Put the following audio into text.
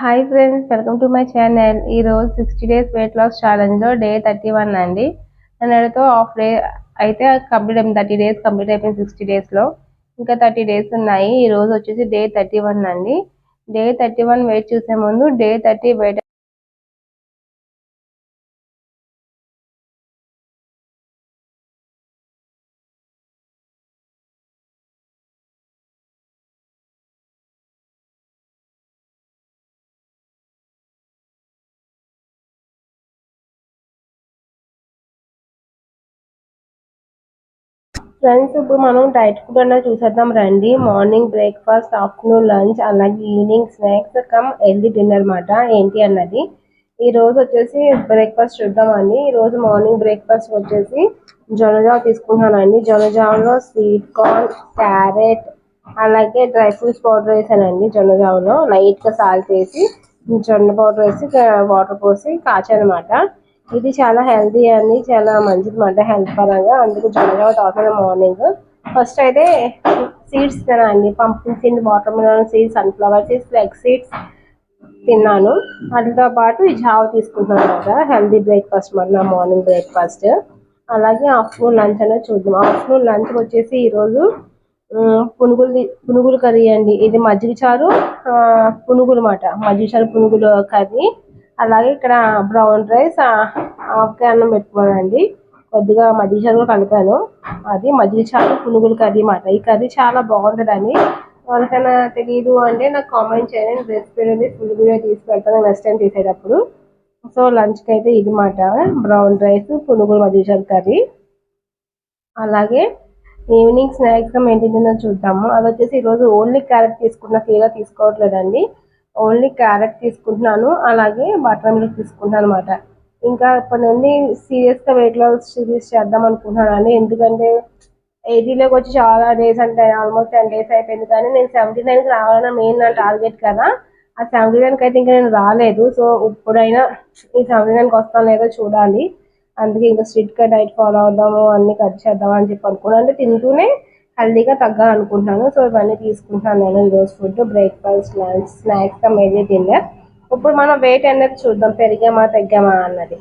Hi friends welcome to my channel ఈరోజు sixty days weight loss ఛాలెంజ్లో day thirty one అండి. నన్నడితో half day అయితే కంప్లీట్ అయింది థర్టీ డేస్ కంప్లీట్ అయిపోయింది సిక్స్టీ డేస్లో ఇంకా థర్టీ డేస్ ఉన్నాయి. ఈ రోజు వచ్చేసి డే థర్టీ వన్ అండి. డే థర్టీ వన్ వెయిట్ చూసే ముందు డే థర్టీ వెయిట్ ఫ్రెండ్స్ ఇప్పుడు మనం డైట్ ఫుడ్ అన్నది చూసేద్దాం రండి. మార్నింగ్ బ్రేక్ఫాస్ట్ ఆఫ్టర్నూన్ లంచ్ అలాగే evening snacks come early dinner మాట ఏంటి అన్నది? ఈ రోజు వచ్చేసి బ్రేక్ఫాస్ట్ చూద్దామండి. ఈ రోజు మార్నింగ్ బ్రేక్ఫాస్ట్ వచ్చేసి జొన్నజావ తీసుకుంటున్నానండి. జొన్నజావలో స్వీట్ కార్న్ క్యారెట్ అలాగే డ్రై ఫ్రూట్స్ పౌడర్ వేసానండి జొన్నజావలో లైట్గా సాల్ట్ వేసి జొన్న పౌడర్ వేసి వాటర్ పోసి కాచానమాట. ఇది చాలా హెల్దీ అని చాలా మంచిది మాట హెల్త్ పరంగా. అందుకు జొన్నజావ తాగుతాను మార్నింగ్. ఫస్ట్ అయితే సీడ్స్ తినండి pumpkin seed watermelon seeds sunflower seeds flax seeds తిన్నాను. వాటితో పాటు ఈ జావ తీసుకుంటున్నాను అనమాట. హెల్దీ బ్రేక్ఫాస్ట్ మాట నా మార్నింగ్ బ్రేక్ఫాస్ట్. అలాగే ఆఫ్టర్నూన్ లంచ్ అనేది చూద్దాం. ఆఫ్టర్నూన్ లంచ్ వచ్చేసి ఈరోజు పునుగులు పునుగులు కర్రీ అండి. ఇది మజ్జిగ చారు పునుగులు మాట. మజ్జిగ చారు పునుగులు కర్రీ. అలాగే ఇక్కడ బ్రౌన్ రైస్ ఆవకాయ అన్నం పెట్టుకున్నానండి కొద్దిగా మజ్జిగ కూడా కలిపాను. అది మజ్జిగ చారు పునుగులు కర్రీ మాట. ఈ కర్రీ చాలా బాగుంటుందని ఎవరికైనా తెలియదు అంటే నాకు కామెంట్ చేయండి. రెసిపీ అనేది ఫుల్ వీడియో తీసి పెడతాను నెక్స్ట్ టైం తీసేటప్పుడు. సో లంచ్కి అయితే ఇది మాట. బ్రౌన్ రైస్ పునుగులు మజ్జిగ కర్రీ. అలాగే ఈవినింగ్ స్నాక్స్గా మెయింటైన్ చూద్దాము. అది వచ్చేసి ఈరోజు ఓన్లీ క్యారెట్ తీసుకున్న ఫీగా తీసుకోవట్లేదండి. ఓన్లీ క్యారెట్ తీసుకుంటున్నాను అలాగే బటర్ మిల్క్ తీసుకుంటున్నాను అనమాట ఇంకా ఇప్పటి నుండి సీరియస్గా వెయిట్ లాస్ సిరీస్ చేద్దాం అనుకుంటున్నాను అండి ఎందుకంటే ఎయిటీలోకి వచ్చి చాలా డేస్ అంటే ఆల్మోస్ట్ టెన్ డేస్ అయిపోయింది. కానీ నేను సెవెంటీ నైన్కి రావాలన్న మెయిన్ నా టార్గెట్ కదా. ఆ సెవెంటీ నైన్కి అయితే ఇంకా నేను రాలేదు. సో ఇప్పుడైనా ఈ సెవెంటీ నైన్కి వస్తాను లేదో చూడాలి. అందుకే ఇంకా స్ట్రిక్ట్గా డైట్ ఫాలో అవుదాము అన్ని కట్ చేద్దాం అని చెప్పి అనుకున్నాను. అంటే తింటూనే హెల్దీగా తగ్గాలనుకుంటున్నాను. సో ఇవన్నీ తీసుకుంటున్నాను నేను ఈరోజు food breakfast lunch snacks mainly dinner ఇప్పుడు మనం వెయిట్ అనేది చూద్దాం పెరిగామా తగ్గామా అన్నది.